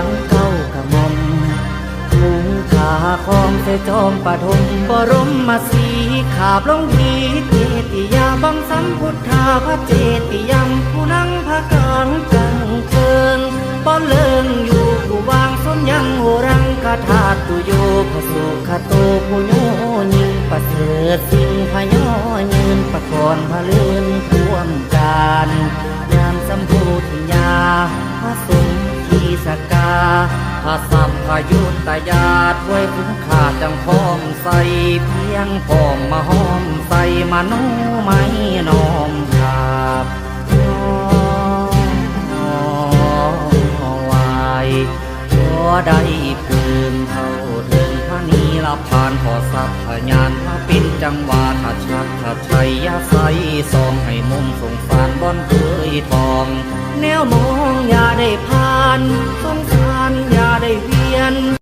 างเก้ากระมมมุงขาคองเสจอมปฐมบรมมาสีขาบลงทีเจติยาบังสัมพุทธาพระเจติยัผู้นั่งพระกลางกังเชิงป้อนเลิงอยู่ผู้วางสมยังโหรังคาถาตุโยพระสุขโตผู้โยยิงประเสริฐสิงพยอยืนประกอนพระเลื่อน กาพระสัมพยุตยาตไว้ถึงขาดจังพร้อมใส่เพียงพร้อมมาห้อมใส่มาโนไม่น้อมกราบน้อมไหวขอได้ปืนเท่าถึงพระนีละพานขอสัพพญานพระป็นจังหวาถ้าชักถ้าชัยยาใสซองให้มุมสงสารบอนเคยทอง แนวมองอย่าได้ผ่า นสงสารอย่าได้เวียน